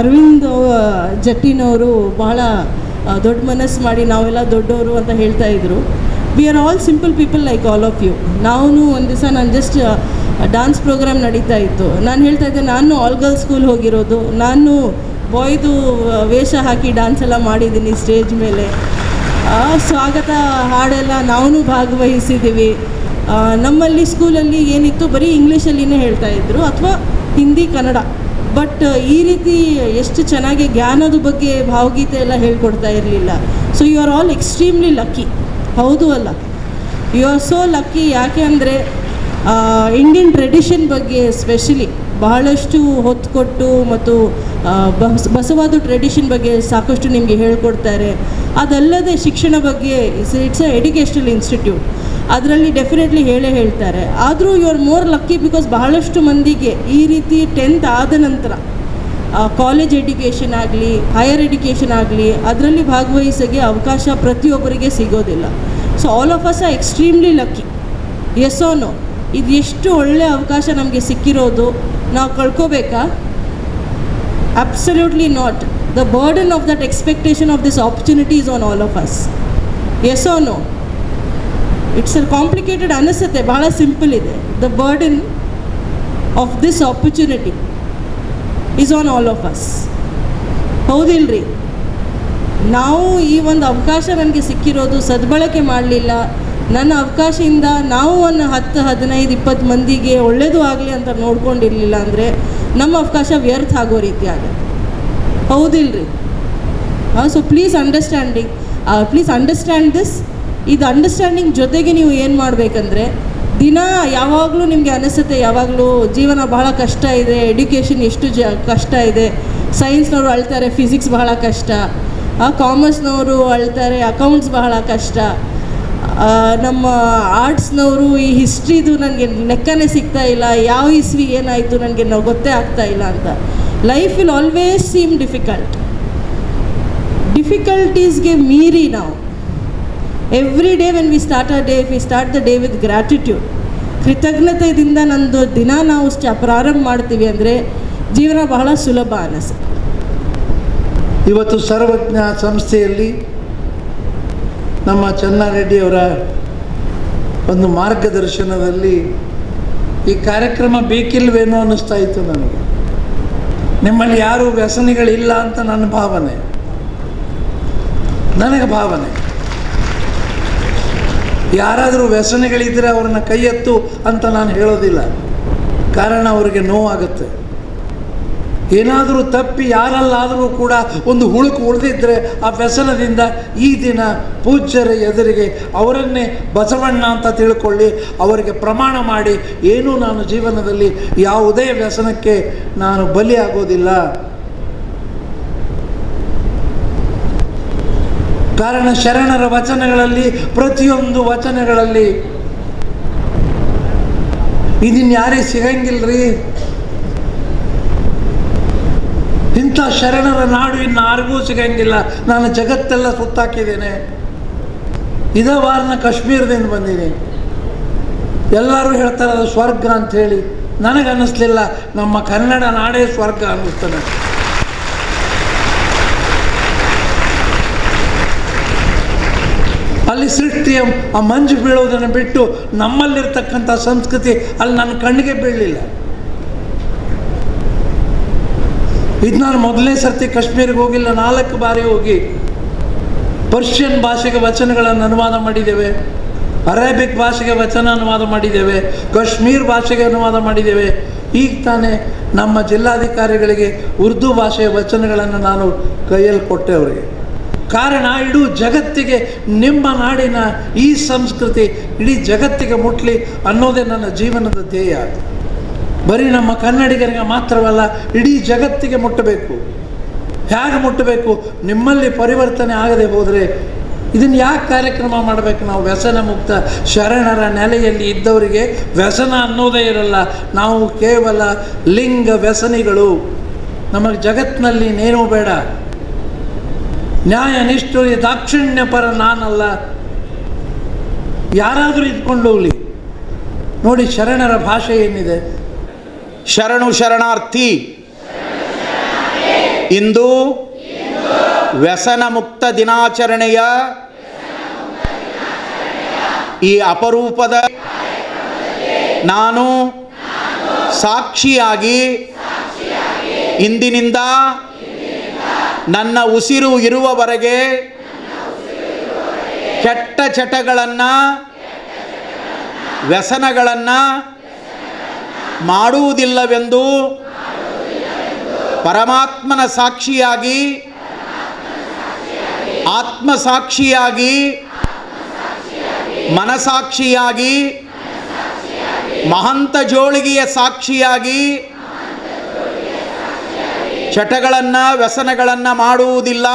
ಅರವಿಂದ್ ಜಟ್ಟಿನವರು ಬಹಳ ದೊಡ್ಡ ಮನಸ್ಸು ಮಾಡಿ ನಾವೆಲ್ಲ ದೊಡ್ಡವರು ಅಂತ ಹೇಳ್ತಾ ಇದ್ರು. We are all simple people like all of you ನಾವು ಒಂದು ದಿವಸ ನಾನು ಜಸ್ಟ್ ಡಾನ್ಸ್ ಪ್ರೋಗ್ರಾಮ್ ನಡೀತಾ ಇತ್ತು. ನಾನು ಹೇಳ್ತಾ ಇದ್ದೆ, ನಾನು ಆಲ್ ಗರ್ಲ್ಸ್ ಸ್ಕೂಲ್ ಹೋಗಿರೋದು. ನಾನು ಬಾಯ್ದು ವೇಷ ಹಾಕಿ ಡ್ಯಾನ್ಸ್ ಎಲ್ಲ ಮಾಡಿದ್ದೀನಿ ಸ್ಟೇಜ್ ಮೇಲೆ. ಸ್ವಾಗತ ಹಾಡೆಲ್ಲ ನಾವು ಭಾಗವಹಿಸಿದ್ದೀವಿ. ನಮ್ಮಲ್ಲಿ ಸ್ಕೂಲಲ್ಲಿ ಏನಿತ್ತು, ಬರೀ ಇಂಗ್ಲೀಷಲ್ಲಿನೇ ಹೇಳ್ತಾ ಇದ್ರು. ಅಥವಾ ಹಿಂದಿ, ಕನ್ನಡ. ಬಟ್ ಈ ರೀತಿ ಎಷ್ಟು ಚೆನ್ನಾಗಿ ಜ್ಞಾನದ ಬಗ್ಗೆ ಭಾವಗೀತೆ ಎಲ್ಲ ಹೇಳ್ಕೊಡ್ತಾ ಇರಲಿಲ್ಲ. So you are all extremely lucky ಹೌದು ಅಲ್ಲ. ಯು ಆರ್ ಸೋ ಲಕ್ಕಿ ಯಾಕೆ ಅಂದರೆ ಇಂಡಿಯನ್ ಟ್ರೆಡಿಷನ್ ಬಗ್ಗೆ ಸ್ಪೆಷಲಿ ಬಹಳಷ್ಟು ಹೊತ್ತು ಕೊಟ್ಟು ಮತ್ತು ಬಸ್, ಬಸವಾದ ಟ್ರೆಡಿಷನ್ ಬಗ್ಗೆ ಸಾಕಷ್ಟು ನಿಮಗೆ ಹೇಳ್ಕೊಡ್ತಾರೆ. ಅದಲ್ಲದೆ ಶಿಕ್ಷಣ ಬಗ್ಗೆ ಇಟ್ಸ್ ಅ ಎಡ್ಯುಕೇಷನಲ್ ಇನ್ಸ್ಟಿಟ್ಯೂಟ್ ಅದರಲ್ಲಿ ಡೆಫಿನೆಟ್ಲಿ ಹೇಳೇ ಹೇಳ್ತಾರೆ. ಆದರೂ you are more lucky because ಬಹಳಷ್ಟು ಮಂದಿಗೆ ಈ ರೀತಿ ಟೆಂತ್ ಆದ ನಂತರ ಕಾಲೇಜ್ ಎಡ್ಯುಕೇಷನ್ ಆಗಲಿ ಹೈಯರ್ ಎಡ್ಯುಕೇಷನ್ ಆಗಲಿ, ಅದರಲ್ಲಿ ಭಾಗವಹಿಸೋಕ್ಕೆ ಅವಕಾಶ ಪ್ರತಿಯೊಬ್ಬರಿಗೆ ಸಿಗೋದಿಲ್ಲ. So all of us are extremely lucky yes no ಇದು ಎಷ್ಟು ಒಳ್ಳೆಯ ಅವಕಾಶ ನಮಗೆ ಸಿಕ್ಕಿರೋದು ನಾವು ಕಳ್ಕೋಬೇಕಾ? Absolutely not the burden of that expectation of this opportunities on all of us yes no it's complicated ಅನಿಸುತ್ತೆ ಭಾಳ ಸಿಂಪಲ್ ಇದೆ. The burden of this opportunity is on all of us ಹೌದಿಲ್ರಿ? ನಾವು ಈ ಒಂದು ಅವಕಾಶ ನನಗೆ ಸಿಕ್ಕಿರೋದು ಸದ್ಬಳಕೆ ಮಾಡಲಿಲ್ಲ. ನನ್ನ ಅವಕಾಶದಿಂದ ನಾವು ಒಂದು ಹತ್ತು, ಹದಿನೈದು, ಇಪ್ಪತ್ತು ಮಂದಿಗೆ ಒಳ್ಳೆಯದು ಆಗಲಿ ಅಂತ ನೋಡ್ಕೊಂಡಿರಲಿಲ್ಲ ಅಂದರೆ ನಮ್ಮ ಅವಕಾಶ ವ್ಯರ್ಥ ಆಗೋ ರೀತಿ ಆಗುತ್ತೆ. ಹೌದಿಲ್ರಿ? So please understanding please understand this ಇದು ಅಂಡರ್ಸ್ಟ್ಯಾಂಡಿಂಗ್ ಜೊತೆಗೆ ನೀವು ಏನು ಮಾಡಬೇಕಂದ್ರೆ ದಿನ ಯಾವಾಗಲೂ ನಿಮಗೆ ಅನಿಸುತ್ತೆ ಯಾವಾಗಲೂ ಜೀವನ ಬಹಳ ಕಷ್ಟ ಇದೆ ಎಡ್ಯುಕೇಷನ್ ಎಷ್ಟು ಜ ಕಷ್ಟ ಇದೆ ಸೈನ್ಸ್ನವರು ಅಳ್ತಾರೆ ಫಿಸಿಕ್ಸ್ ಬಹಳ ಕಷ್ಟ ಕಾಮರ್ಸ್ನವರು ಅಳ್ತಾರೆ ಅಕೌಂಟ್ಸ್ ಬಹಳ ಕಷ್ಟ ಆ, ನಮ್ಮ ಆರ್ಟ್ಸ್ನವರು ಈ ಹಿಸ್ಟ್ರಿದು ನನಗೆ ಲೆಕ್ಕನೇ ಸಿಗ್ತಾ ಇಲ್ಲ ಯಾವ ಇಸ್ವಿ ಏನಾಯಿತು ನನಗೆ ನಾವು ಗೊತ್ತೇ ಆಗ್ತಾ ಇಲ್ಲ ಅಂತ. Life will always seem difficult ಡಿಫಿಕಲ್ಟೀಸ್ಗೆ ಮೀರಿ ನಾವು. Every day when we start a day we start the day with gratitude ಕೃತಜ್ಞತೆಯಿಂದ ನಂದು ದಿನ ನಾವು ಸ್ಟ ಪ್ರಾರಂಭ ಮಾಡ್ತೀವಿ ಅಂದರೆ ಜೀವನ ಬಹಳ ಸುಲಭ ಅನಿಸ್ತು ಇವತ್ತು ಸರ್ವಜ್ಞ ಸಂಸ್ಥೆಯಲ್ಲಿ ನಮ್ಮ ಚನ್ನಾರೆಡ್ಡಿಯವರ ಒಂದು ಮಾರ್ಗದರ್ಶನದಲ್ಲಿ ಈ ಕಾರ್ಯಕ್ರಮ ಬೇಕಿಲ್ವೇನೋ ಅನ್ನಿಸ್ತಾ ಇತ್ತು ನನಗೆ. ನಿಮ್ಮಲ್ಲಿ ಯಾರೂ ವ್ಯಸನಿಗಳಿಲ್ಲ ಅಂತ ನನ್ನ ಭಾವನೆ. ನನಗೆ ಭಾವನೆ. ಯಾರಾದರೂ ವ್ಯಸನಗಳಿದ್ದರೆ ಅವ್ರನ್ನ ಕೈ ಎತ್ತು ಅಂತ ನಾನು ಹೇಳೋದಿಲ್ಲ. ಕಾರಣ ಅವರಿಗೆ ನೋವಾಗುತ್ತೆ. ಏನಾದರೂ ತಪ್ಪಿ ಯಾರಲ್ಲಾದರೂ ಕೂಡ ಒಂದು ಹುಳುಕು ಉಳಿದಿದ್ದರೆ ಆ ವ್ಯಸನದಿಂದ ಈ ದಿನ ಪೂಜ್ಯರ ಎದುರಿಗೆ ಅವರನ್ನೇ ಬಸವಣ್ಣ ಅಂತ ತಿಳ್ಕೊಳ್ಳಿ, ಅವರಿಗೆ ಪ್ರಮಾಣ ಮಾಡಿ, ಏನೂ ನಾನು ಜೀವನದಲ್ಲಿ ಯಾವುದೇ ವ್ಯಸನಕ್ಕೆ ನಾನು ಬಲಿಯಾಗೋದಿಲ್ಲ. ಕಾರಣ ಶರಣರ ವಚನಗಳಲ್ಲಿ, ಪ್ರತಿಯೊಂದು ವಚನಗಳಲ್ಲಿ. ಇದನ್ನ ಯಾರಿಗೆ ಸಿಗಂಗಿಲ್ರಿ. ಇಂಥ ಶರಣರ ನಾಡು ಇನ್ನು ಯಾರಿಗೂ ಸಿಗಂಗಿಲ್ಲ. ನಾನು ಜಗತ್ತೆಲ್ಲ ಸುತ್ತಾಕಿದ್ದೇನೆ. ಇದೇ ವಾರನ ಕಾಶ್ಮೀರದಿಂದ ಬಂದಿದೆ. ಎಲ್ಲರೂ ಹೇಳ್ತಾರೆ ಅದು ಸ್ವರ್ಗ ಅಂತ ಹೇಳಿ ನನಗನ್ನಿಸ್ಲಿಲ್ಲ. ನಮ್ಮ ಕನ್ನಡ ನಾಡೇ ಸ್ವರ್ಗ ಅನ್ನಿಸ್ತಾನೆ ಸೃಷ್ಟಿಯ, ಆ ಮಂಜು ಬೀಳೋದನ್ನು ಬಿಟ್ಟು ನಮ್ಮಲ್ಲಿರ್ತಕ್ಕಂಥ ಸಂಸ್ಕೃತಿ ಅಲ್ಲಿ ನನ್ನ ಕಣ್ಣಿಗೆ ಬೀಳಲಿಲ್ಲ. ಇದು ನಾನು ಮೊದಲನೇ ಸರ್ತಿ ಕಾಶ್ಮೀರಿಗೆ ಹೋಗಿಲ್ಲ, ನಾಲ್ಕು ಬಾರಿ ಹೋಗಿ ಪರ್ಷಿಯನ್ ಭಾಷೆಗೆ ವಚನಗಳನ್ನು ಅನುವಾದ ಮಾಡಿದ್ದೇವೆ, ಅರೇಬಿಕ್ ಭಾಷೆಗೆ ವಚನ ಅನುವಾದ ಮಾಡಿದ್ದೇವೆ, ಕಾಶ್ಮೀರ್ ಭಾಷೆಗೆ ಅನುವಾದ ಮಾಡಿದ್ದೇವೆ. ಈಗ ತಾನೇ ನಮ್ಮ ಜಿಲ್ಲಾಧಿಕಾರಿಗಳಿಗೆ ಉರ್ದು ಭಾಷೆಯ ವಚನಗಳನ್ನು ನಾನು ಕೈಯಲ್ಲಿ ಕೊಟ್ಟೆ ಅವರಿಗೆ. ಕಾರಣ ಇಡೀ ಜಗತ್ತಿಗೆ ನಿಮ್ಮ ನಾಡಿನ ಈ ಸಂಸ್ಕೃತಿ ಇಡೀ ಜಗತ್ತಿಗೆ ಮುಟ್ಲಿ ಅನ್ನೋದೇ ನನ್ನ ಜೀವನದ ಧ್ಯೇಯ. ಬರೀ ನಮ್ಮ ಕನ್ನಡಿಗರಿಗೆ ಮಾತ್ರವಲ್ಲ, ಇಡೀ ಜಗತ್ತಿಗೆ ಮುಟ್ಟಬೇಕು. ಹೇಗೆ ಮುಟ್ಟಬೇಕು? ನಿಮ್ಮಲ್ಲಿ ಪರಿವರ್ತನೆ ಆಗದೆ ಹೋದರೆ ಇದನ್ನು ಯಾಕೆ ಕಾರ್ಯಕ್ರಮ ಮಾಡಬೇಕು ನಾವು? ವ್ಯಸನ ಮುಕ್ತ ಶರಣರ ನೆಲೆಯಲ್ಲಿ ಇದ್ದವರಿಗೆ ವ್ಯಸನ ಅನ್ನೋದೇ ಇರಲ್ಲ. ನಾವು ಕೇವಲ ಲಿಂಗ ವ್ಯಸನಿಗಳು. ನಮಗೆ ಜಗತ್ತಿನಲ್ಲಿ ಇನ್ನೇನೂ ಬೇಡ. ನ್ಯಾಯ ದಾಕ್ಷಿಣ್ಯ ಪರ ನಾನಲ್ಲ. ಯಾರಾದರೂ ಇದ್ಕೊಂಡು ಹೋಗಲಿ. ನೋಡಿ ಶರಣರ ಭಾಷೆ ಏನಿದೆ? ಶರಣು ಶರಣಾರ್ಥಿ. ಇಂದು ವ್ಯಸನ ಮುಕ್ತ ದಿನಾಚರಣೆಯ ಈ ಅಪರೂಪದ ನಾನು ಸಾಕ್ಷಿಯಾಗಿ ಇಂದಿನಿಂದ ನನ್ನ ಉಸಿರು ಇರುವವರೆಗೆ ಕೆಟ್ಟ ಚಟಗಳನ್ನು ವ್ಯಸನಗಳನ್ನು ಮಾಡುವುದಿಲ್ಲವೆಂದು ಪರಮಾತ್ಮನ ಸಾಕ್ಷಿಯಾಗಿ ಆತ್ಮಸಾಕ್ಷಿಯಾಗಿ ಮನಸಾಕ್ಷಿಯಾಗಿ ಮಹಂತ ಜೋಳಿಗೆಯ ಸಾಕ್ಷಿಯಾಗಿ ಚಟಗಳನ್ನು ವ್ಯಸನಗಳನ್ನು ಮಾಡುವುದಿಲ್ಲ.